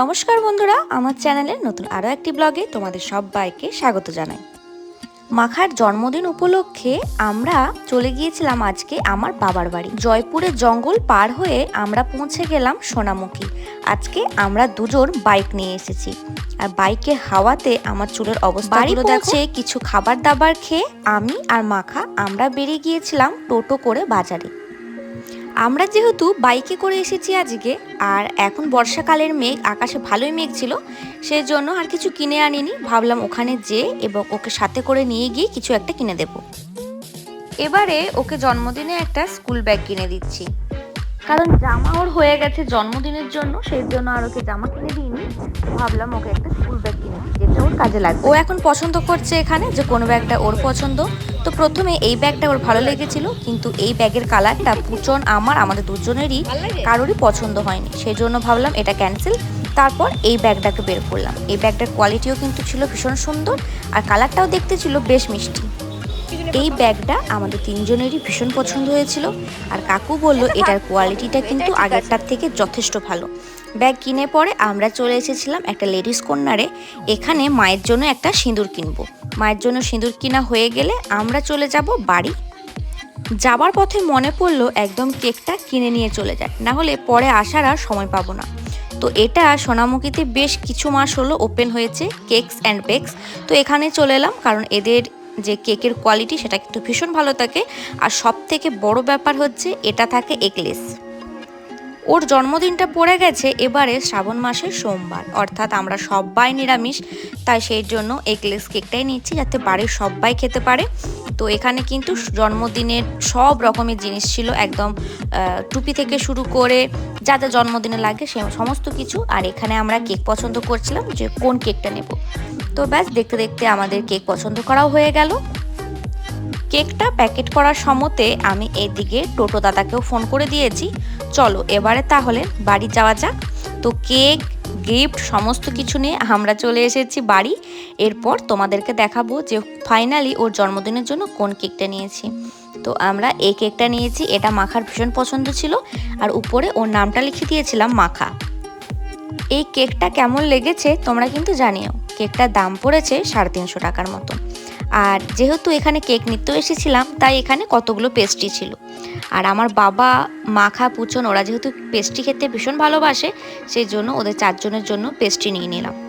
নমস্কার বন্ধুরা আমার চ্যানেলের নতুন আরও একটি ব্লগে তোমাদের সবাইকে স্বাগত জানাই। মাখার জন্মদিন উপলক্ষে আমরা চলে গিয়েছিলাম আজকে আমার বাবার বাড়ি। জয়পুরের জঙ্গল পার হয়ে আমরা পৌঁছে গেলাম সোনামুখী। আজকে আমরা দুজন বাইক নিয়ে এসেছি। আর বাইকের হাওয়াতে আমার চুলের অবস্থা দেখছে কিছু খাবার দাবার খেয়ে আমি আর মাখা আমরা বেরিয়ে গিয়েছিলাম টোটো করে বাজারে। আমরা যেহেতু বাইকে করে এসেছি আজকে, আর এখন বর্ষাকালের মেঘ, আকাশে ভালোই মেঘ ছিল সেই জন্য আর কিছু কিনে আনিনি। ভাবলাম ওখানে যে এবং ওকে সাথে করে নিয়ে গিয়ে কিছু একটা কিনে দেব। এবারে ওকে জন্মদিনে একটা স্কুল ব্যাগ কিনে দিচ্ছি। কারণ জামা ওর হয়ে গেছে জন্মদিনের জন্য সেই জন্য আর ওকে জামা কিনে দিইনি। ভাবলাম ওকে একটা স্কুল ব্যাগ যেটা ওর কাজে লাগবে। ও এখন পছন্দ করছে এখানে যে কোনো ব্যাগটা ওর পছন্দ। তো প্রথমে এই ব্যাগটা ওর ভালো লেগেছিল কিন্তু এই ব্যাগের কালারটা পুচন আমার আমাদের দুজনেরই কারোরই পছন্দ হয়নি। সেই জন্য ভাবলাম এটা ক্যান্সেল তারপর এই ব্যাগটাকে বের করলাম। এই ব্যাগটার কোয়ালিটিও কিন্তু ছিল ভীষণ সুন্দর আর কালারটাও দেখতে ছিল বেশ মিষ্টি। এই ব্যাগটা আমাদের তিনজনেরই ভীষণ পছন্দ হয়েছিল। আর কাকু বলল, এটার কোয়ালিটিটা কিন্তু আগেরটার থেকে যথেষ্ট ভালো। ব্যাগ কিনে পরে আমরা চলে এসেছিলাম একটা লেডিস কর্নারে এখানে মায়ের জন্য একটা সিঁদুর কিনবো। মায়ের জন্য সিঁদুর কিনা হয়ে গেলে আমরা চলে যাব বাড়ি। যাবার পথে মনে পড়ল, একদম কেকটা কিনে নিয়ে চলে যায় না হলে পরে আসার আর সময় পাবো না। তো এটা সোনামুখীতে বেশ কিছু মাস হলো ওপেন হয়েছে কেকস অ্যান্ড বেকস তো এখানে চলে এলাম, কারণ এদের যে কেকের কোয়ালিটি সেটা কিন্তু ভীষণ ভালো থাকে। আর সব থেকে বড় ব্যাপার হচ্ছে এটা থাকে একলেস ওর জন্মদিনটা পড়ে গেছে, এবারে শ্রাবণ মাসের সোমবার। অর্থাৎ আমরা সবাই নিরামিষ, তাই সেই জন্য এগলেস কেকটাই নিচ্ছি যাতে বাড়ির সবাই খেতে পারে। তো এখানে কিন্তু জন্মদিনের সব রকমের জিনিস ছিল, একদম টুপি থেকে শুরু করে যা যা জন্মদিনে লাগে সে সমস্ত কিছু। আর এখানে আমরা কেক পছন্দ করছিলাম যে কোন কেকটা নেব। তো ব্যাস, দেখতে দেখতে আমাদের কেক পছন্দ করাও হয়ে গেল। কেকটা প্যাকেট করার সমতে আমি এদিকে টোটো দাদাকেও ফোন করে দিয়েছি। চলো, এবারে তাহলে বাড়ি যাওয়া যাক। তো কেক, গিফট, সমস্ত কিছু নিয়ে আমরা চলে এসেছি বাড়ি। এরপর তোমাদেরকে দেখাবো যে ফাইনালি ওর জন্মদিনের জন্য কোন কেকটা নিয়েছি। তো আমরা এই কেকটা নিয়েছি, এটা মাখার ভীষণ পছন্দ ছিল। আর উপরে ওর নামটা লিখে দিয়েছিলাম, মাখা। এই কেকটা কেমন লেগেছে তোমরা কিন্তু জানিও। কেকটার দাম পড়েছে সাড়ে তিনশো টাকার মতো। আর যেহেতু এখানে কেক নিত্য এসেছিলাম, তাই এখানে কতগুলো পেস্ট্রি ছিল। আর আমার বাবা, মাখা, পুচন, ওরা যেহেতু পেস্ট্রি খেতে ভীষণ ভালোবাসে সেই জন্য ওদের চারজনের জন্য পেস্ট্রি নিয়ে নিলাম।